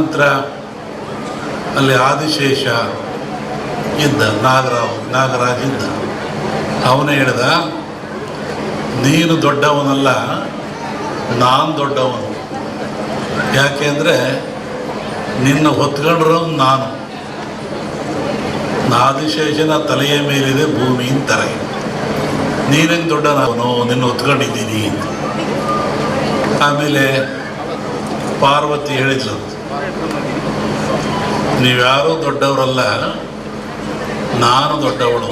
ಆನಂತರ ಅಲ್ಲಿ ಆದಿಶೇಷ ಇದ್ದ ನಾಗರಾವ್ ನಾಗರಾಜ್ ಇದ್ದ. ಅವನೇ ಹೇಳ್ದ, ನೀನು ದೊಡ್ಡವನಲ್ಲ, ನಾನು ದೊಡ್ಡವನು. ಯಾಕೆಂದರೆ ನಿನ್ನ ಹೊತ್ಕೊಂಡ್ರ ನಾನು. ಆದಿಶೇಷನ ತಲೆಯ ಮೇಲಿದೆ ಭೂಮಿ ಅಂತಾರೆ ನೀನೇನು ದೊಡ್ಡ ನಾನು ನಿನ್ನ ಹೊತ್ಕೊಂಡಿದ್ದೀನಿ ಆಮೇಲೆ ಪಾರ್ವತಿ ಹೇಳಿದ್ಲು. ನೀವ್ಯಾರೂ ದೊಡ್ಡವರಲ್ಲ, ನಾನು ದೊಡ್ಡವಳು.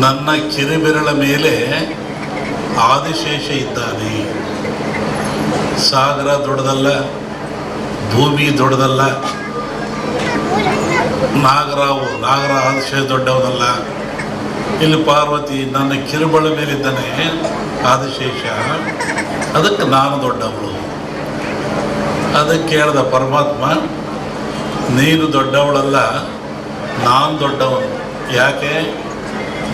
ನನ್ನ ಕಿರಿಬೆರಳ ಮೇಲೆ ಆದಿಶೇಷ ಇದ್ದಾನೆ. ಸಾಗರ ದೊಡ್ಡದಲ್ಲ, ಭೂಮಿ ದೊಡ್ಡದಲ್ಲ, ನಾಗರಾವು, ನಾಗರ ಆದಿಶೇಷ ದೊಡ್ಡವನಲ್ಲ. ಇಲ್ಲಿ ಪಾರ್ವತಿ ನನ್ನ ಕಿರುಬಳ ಮೇಲಿದ್ದಾನೆ, ಆದಿಶೇಷ. ಅದಕ್ಕೆ ನಾನು ದೊಡ್ಡವಳು. ಅದಕ್ಕೆ ಕೇಳಿದ ಪರಮಾತ್ಮ, ನೀನು ದೊಡ್ಡವಳಲ್ಲ, ನಾನು ದೊಡ್ಡವನು. ಯಾಕೆ?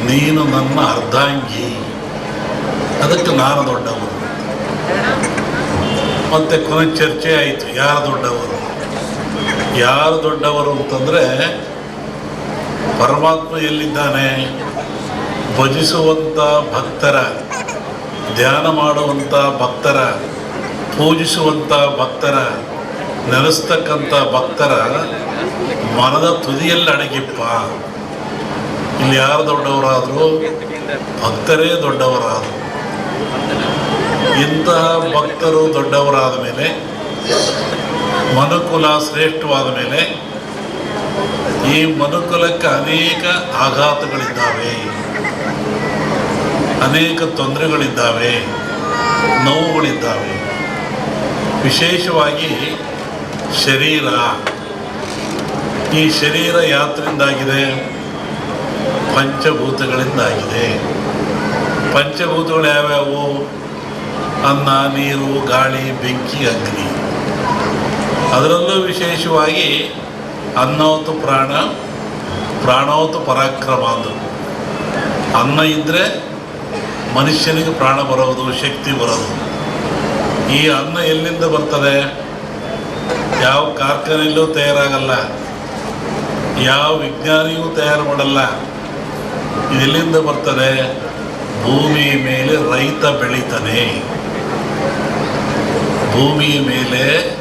ನೀನು ನನ್ನ ಅರ್ಧಾಂಗಿ. ಅದಕ್ಕೆ ನಾನು ದೊಡ್ಡವನು. ಮತ್ತೆ ಕೊನೆ ಚರ್ಚೆ ಆಯಿತು, ಯಾರು ದೊಡ್ಡವರು? ಯಾರು ದೊಡ್ಡವರು ಅಂತಂದರೆ, ಪರಮಾತ್ಮ ಎಲ್ಲಿದ್ದಾನೆ? ಭಜಿಸುವಂಥ ಭಕ್ತರ, ಧ್ಯಾನ ಮಾಡುವಂಥ ಭಕ್ತರ ಪೂಜಿಸುವಂಥ ಭಕ್ತರ ನೆಲೆಸ್ತಕ್ಕಂಥ ಭಕ್ತರ ಮನದ ತುದಿಯಲ್ಲಿ ಅಡಗಿಪ್ಪ. ಇಲ್ಲಿ ಯಾರು ದೊಡ್ಡವರಾದರು, ಭಕ್ತರೇ ದೊಡ್ಡವರಾದರು. ಇಂತಹ ಭಕ್ತರು ದೊಡ್ಡವರಾದ ಮೇಲೆ, ಮನುಕುಲ ಶ್ರೇಷ್ಠವಾದ ಮೇಲೆ, ಈ ಮನುಕುಲಕ್ಕೆ ಅನೇಕ ಆಘಾತಗಳಿದ್ದಾವೆ. ಅನೇಕ ತೊಂದರೆಗಳಿದ್ದಾವೆ, ನೋವುಗಳಿದ್ದಾವೆ. ವಿಶೇಷವಾಗಿ ಶರೀರ. ಈ ಶರೀರ ಯಾತ್ರಿಂದಾಗಿದೆ ಪಂಚಭೂತಗಳಿಂದಾಗಿದೆ. ಪಂಚಭೂತಗಳು ಯಾವ್ಯಾವು? ಅನ್ನ, ನೀರು, ಗಾಳಿ, ಬೆಂಕಿ, ಅಗ್ನಿ. ಅದರಲ್ಲೂ ವಿಶೇಷವಾಗಿ ಅನ್ನವತ್ತು ಪ್ರಾಣ ಪ್ರಾಣವತ್ತು ಪರಾಕ್ರಮ ಅಂದರು. ಅನ್ನ ಇದ್ದರೆ ಮನುಷ್ಯನಿಗೆ ಪ್ರಾಣ ಬರೋದು, ಶಕ್ತಿ ಬರೋದು. ಈ ಅನ್ನ ಎಲ್ಲಿಂದ ಬರ್ತದೆ? ಯಾವ ಕಾರ್ಖಾನೆಯಲ್ಲೂ ತಯಾರಾಗಲ್ಲ. ಯಾವ ವಿಜ್ಞಾನಿಯೂ ತಯಾರು ಮಾಡಲ್ಲ. ಇದೆಲ್ಲಿಂದ ಬರ್ತದೆ? ಭೂಮಿ ಮೇಲೆ ರೈತ ಬೆಳೀತಾನೆ. ಭೂಮಿ ಮೇಲೆ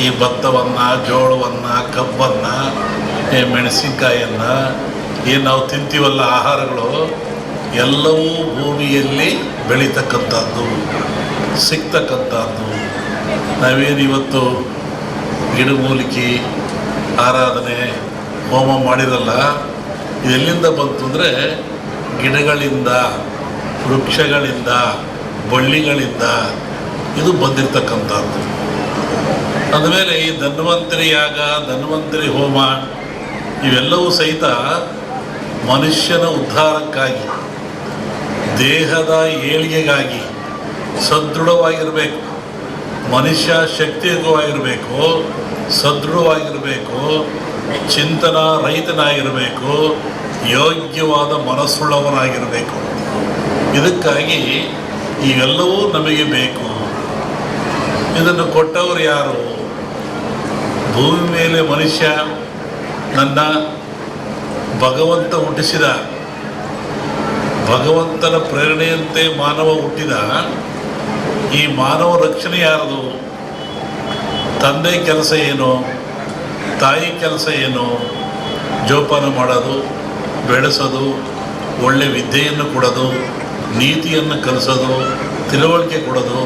ಈ ಭತ್ತವನ್ನು, ಜೋಳವನ್ನು, ಕಬ್ಬನ್ನು ಈ ಮೆಣಸಿನಕಾಯನ್ನು, ಏನು ನಾವು ತಿಂತೀವಲ್ಲ ಆಹಾರಗಳು, ಎಲ್ಲವೂ ಭೂಮಿಯಲ್ಲಿ ಬೆಳೀತಕ್ಕಂಥದ್ದು. ಸಿಗ್ತಕ್ಕಂಥದ್ದು. ನಾವೇನು ಇವತ್ತು ಗಿಡಮೂಲಿಕೆ ಆರಾಧನೆ, ಹೋಮ ಮಾಡಿರಲ್ಲ, ಇದೆಲ್ಲಿಂದ ಬಂತು ಅಂದರೆ ಗಿಡಗಳಿಂದ, ವೃಕ್ಷಗಳಿಂದ, ಬಳ್ಳಿಗಳಿಂದ ಇದು ಬಂದಿರತಕ್ಕಂಥದ್ದು. ಅಂದಮೇಲೆ ಈ ಧನ್ವಂತರಿ ಯಾಗ, ಧನ್ವಂತರಿ ಹೋಮ, ಇವೆಲ್ಲವೂ ಸಹಿತ ಮನುಷ್ಯನ ಉದ್ಧಾರಕ್ಕಾಗಿ, ದೇಹದ ಏಳಿಗೆಗಾಗಿ ಸದೃಢವಾಗಿರಬೇಕು. ಮನುಷ್ಯ ಶಕ್ತಿಯುತವಾಗಿರಬೇಕು, ಸದೃಢವಾಗಿರಬೇಕು, ಚಿಂತನ ರಹಿತನಾಗಿರಬೇಕು, ಯೋಗ್ಯವಾದ ಮನಸ್ಸುಳ್ಳವನಾಗಿರಬೇಕು. ಇದಕ್ಕಾಗಿ ಇವೆಲ್ಲವೂ ನಮಗೆ ಬೇಕು. ಇದನ್ನು ಕೊಟ್ಟವರು ಯಾರು? ಭೂಮಿ ಮೇಲೆ ಮನುಷ್ಯ ನನ್ನ ಭಗವಂತ ಹುಟ್ಟಿಸಿದ. ಭಗವಂತನ ಪ್ರೇರಣೆಯಂತೆ ಮಾನವ ಹುಟ್ಟಿದ. ಈ ಮಾನವ ರಕ್ಷಣೆ ಯಾರದು? ತಂದೆ ಕೆಲಸ ಏನು? ತಾಯಿ ಕೆಲಸ ಏನು? ಜೋಪಾನ ಮಾಡೋದು, ಬೆಳೆಸೋದು, ಒಳ್ಳೆ ವಿದ್ಯೆಯನ್ನು ಕೊಡೋದು, ನೀತಿಯನ್ನು ಕಲಿಸೋದು, ತಿಳುವಳಿಕೆ ಕೊಡೋದು,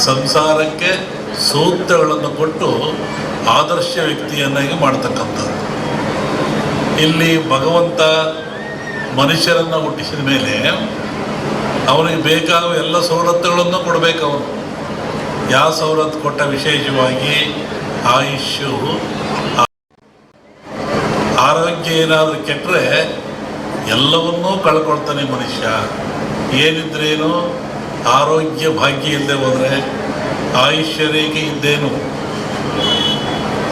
ಸಂಸಾರಕ್ಕೆ ಸೂಕ್ತಗಳನ್ನು ಕೊಟ್ಟು ಆದರ್ಶ ವ್ಯಕ್ತಿಯನ್ನಾಗಿ ಮಾಡ್ತಕ್ಕಂಥದ್ದು. ಇಲ್ಲಿ ಭಗವಂತ ಮನುಷ್ಯರನ್ನು ಹುಟ್ಟಿಸಿದ ಮೇಲೆ ಅವನಿಗೆ ಬೇಕಾಗುವ ಎಲ್ಲ ಸವಲತ್ತುಗಳನ್ನು ಕೊಡಬೇಕು ಅವನು. ಯಾವ ಸವಲತ್ತು ಕೊಟ್ಟ ವಿಶೇಷವಾಗಿ ಆಯುಷ್ಯು. ಆರೋಗ್ಯ ಏನಾದರೂ ಕೆಟ್ಟರೆ ಎಲ್ಲವನ್ನೂ ಕಳ್ಕೊಳ್ತಾನೆ ಮನುಷ್ಯ. ಏನಿದ್ರೇನು ಆರೋಗ್ಯ ಭಾಗ್ಯ ಇಲ್ಲದೆ ಹೋದರೆ ಆಯುಷ್ಯ ರೇಖೆ ಇದ್ದೇನು?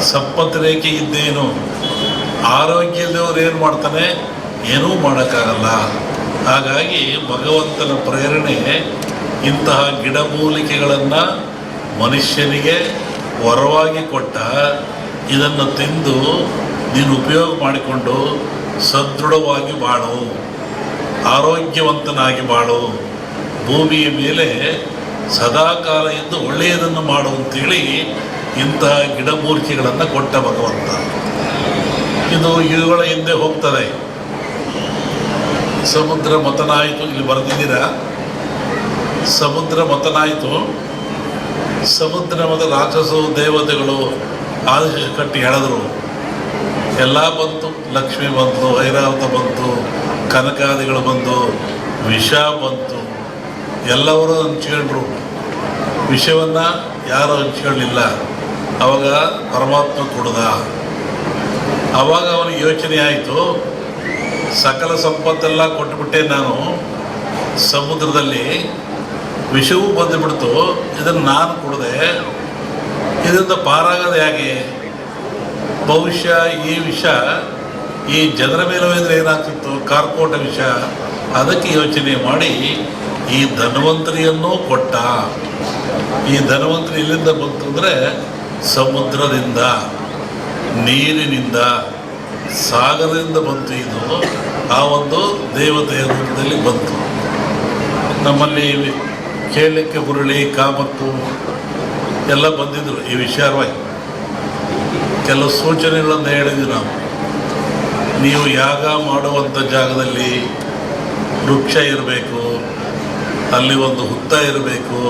ಸಂಪತ್ತು ರೇಖೆ ಇದ್ದೇನು? ಆರೋಗ್ಯ ಇಲ್ಲದವ್ರು ಏನು ಮಾಡ್ತಾನೆ? ಏನೂ ಮಾಡೋಕ್ಕಾಗಲ್ಲ. ಹಾಗಾಗಿ ಭಗವಂತನ ಪ್ರೇರಣೆ ಇಂತಹ ಗಿಡಮೂಲಿಕೆಗಳನ್ನು ಮನುಷ್ಯನಿಗೆ ವರವಾಗಿ ಕೊಟ್ಟ, ಇದನ್ನು ತಿಂದು ನೀನು ಉಪಯೋಗ ಮಾಡಿಕೊಂಡು ಸದೃಢವಾಗಿ ಬಾಳು, ಆರೋಗ್ಯವಂತನಾಗಿ ಬಾಳು, ಭೂಮಿಯ ಮೇಲೆ ಸದಾಕಾಲ ಎಂದು ಒಳ್ಳೆಯದನ್ನು ಮಾಡು ಅಂತೇಳಿ ಇಂತಹ ಗಿಡಮೂಲಿಕೆಗಳನ್ನು ಕೊಟ್ಟ ಭಗವಂತ. ಇದು ಇವುಗಳ ಹಿಂದೆ ಹೋಗ್ತದೆ. ಸಮುದ್ರ ಮತನಾಯಿತು, ಇಲ್ಲಿ ಬರೆದಿದ್ದೀರಾ? ಸಮುದ್ರ ಮತನಾಯಿತು. ಸಮುದ್ರ ಮತ ರಾಕ್ಷಸು ದೇವತೆಗಳು ಆದೇಶ ಕಟ್ಟಿ ಹೇಳಿದ್ರು. ಎಲ್ಲ ಬಂತು, ಲಕ್ಷ್ಮಿ ಬಂತು ಐರಾವತ ಬಂತು, ಕನಕಾದಿಗಳು ಬಂತು ವಿಷ ಬಂತು. ಎಲ್ಲವರು ಹಂಚ್ಕೊಂಡ್ರು. ವಿಷವನ್ನು ಯಾರು ಹಂಚ್ಕೊಳ್ಳಿಲ್ಲ. ಅವಾಗ ಪರಮಾತ್ಮ ಕೊಡ್ದ. ಅವಾಗ ಅವನಿಗೆ ಯೋಚನೆ ಆಯಿತು ಸಕಲ ಸಂಪತ್ತೆಲ್ಲ ಕೊಟ್ಟುಬಿಟ್ಟೆ ನಾನು ಸಮುದ್ರದಲ್ಲಿ ವಿಷವೂ ಬಂದುಬಿಡ್ತು. ಇದನ್ನು ನಾನು ಕುಡಿದೆ. ಇದರಿಂದ ಪಾರಾಗದೆ ಹೇಗೆ? ಬಹುಶಃ ಈ ವಿಷ ಈ ಜನರ ಮೇಲೆ ಹೋದರೆ ಏನಾಗ್ತಿತ್ತು? ಕಾರ್ಕೋಟ ವಿಷ. ಅದಕ್ಕೆ ಯೋಚನೆ ಮಾಡಿ ಈ ಧನ್ವಂತರಿಯನ್ನು ಕೊಟ್ಟ. ಈ ಧನ್ವಂತರಿ ಎಲ್ಲಿಂದ ಬಂತು ಅಂದರೆ ಸಮುದ್ರದಿಂದ, ನೀರಿನಿಂದ. ಸಾಗರದಿಂದ ಬಂತು ಇದು ಆ ಒಂದು ದೇವತೆಯ ರೂಪದಲ್ಲಿ ಬಂತು. ನಮ್ಮಲ್ಲಿ ಕೇಳಲಿಕ್ಕೆ ಹುರುಳಿ ಕಾಮತ್ತು ಎಲ್ಲ ಬಂದಿದ್ರು ಈ ವಿಚಾರವಾಗಿ. ಕೆಲವು ಸೂಚನೆಗಳನ್ನು ಹೇಳಿದ್ವಿ ನಾವು. ನೀವು ಯಾಗ ಮಾಡುವಂಥ ಜಾಗದಲ್ಲಿ ವೃಕ್ಷ ಇರಬೇಕು, ಅಲ್ಲಿ ಒಂದು ಹುತ್ತ ಇರಬೇಕು,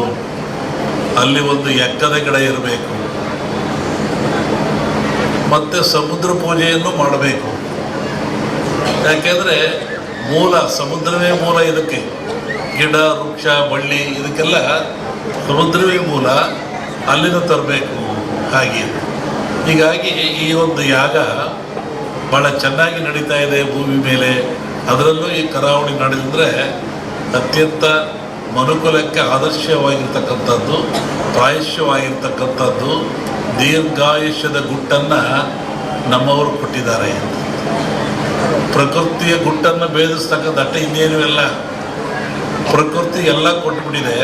ಅಲ್ಲಿ ಒಂದು ಎಕ್ಕದ ಗಿಡ ಇರಬೇಕು ಮತ್ತು ಸಮುದ್ರ ಪೂಜೆಯನ್ನು ಮಾಡಬೇಕು. ಯಾಕೆಂದರೆ ಮೂಲ, ಸಮುದ್ರವೇ ಮೂಲ ಇದಕ್ಕೆ. ಗಿಡ, ವೃಕ್ಷ, ಬಳ್ಳಿ ಇದಕ್ಕೆಲ್ಲ ಸಮುದ್ರವೇ ಮೂಲ, ಅಲ್ಲಿಂದ ತರಬೇಕು ಹಾಗೆ. ಹೀಗಾಗಿ ಈ ಒಂದು ಯಾಗ ಭಾಳ ಚೆನ್ನಾಗಿ ನಡೀತಾ ಇದೆ ಭೂಮಿ ಮೇಲೆ. ಅದರಲ್ಲೂ ಈ ಕರಾವಳಿ ನಡೆದಿದ್ರೆ ಅತ್ಯಂತ ಮನುಕುಲಕ್ಕೆ ಆದರ್ಶವಾಗಿರ್ತಕ್ಕಂಥದ್ದು ಪ್ರಾಯಶ್ಯವಾಗಿರ್ತಕ್ಕಂಥದ್ದು ದೀರ್ಘಾಯುಷ್ಯದ ಗುಟ್ಟನ್ನು ನಮ್ಮವರು ಕೊಟ್ಟಿದ್ದಾರೆ. ಪ್ರಕೃತಿಯ ಗುಟ್ಟನ್ನು ಭೇದಿಸ್ತಕ್ಕಂಥ ದಟ್ಟ ಇನ್ನೇನು ಇಲ್ಲ. ಪ್ರಕೃತಿ ಎಲ್ಲ ಕೊಟ್ಬಿಟ್ಟಿದೆ.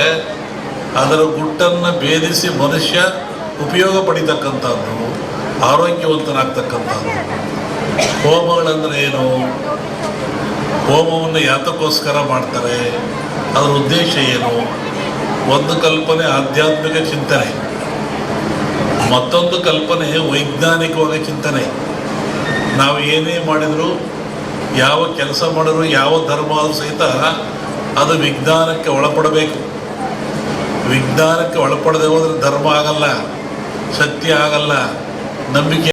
ಅದರ ಗುಟ್ಟನ್ನು ಭೇದಿಸಿ ಮನುಷ್ಯ ಉಪಯೋಗ ಪಡಿತಕ್ಕಂಥದ್ದು, ಆರೋಗ್ಯವಂತನಾಗ್ತಕ್ಕಂಥದ್ದು. ಹೋಮಗಳಂದ್ರೆ ಏನು? ಹೋಮವನ್ನು ಯಾತಕ್ಕೋಸ್ಕರ ಮಾಡ್ತಾರೆ. ಅದರ ಉದ್ದೇಶ ಏನು? ಒಂದು ಕಲ್ಪನೆ ಆಧ್ಯಾತ್ಮಿಕ ಚಿಂತನೆ. ಮತ್ತೊಂದು ಕಲ್ಪನೆ ವೈಜ್ಞಾನಿಕವಾಗಿ ಚಿಂತನೆ. ನಾವು ಏನೇ ಮಾಡಿದರೂ, ಯಾವ ಕೆಲಸ ಮಾಡಿದ್ರು, ಯಾವ ಧರ್ಮ ಸಹಿತ ಅದು ವಿಜ್ಞಾನಕ್ಕೆ ಒಳಪಡಬೇಕು. ವಿಜ್ಞಾನಕ್ಕೆ ಒಳಪಡದೆ ಹೋದರೆ ಧರ್ಮ ಆಗಲ್ಲ, ಸತ್ಯ ಆಗಲ್ಲ, ನಂಬಿಕೆ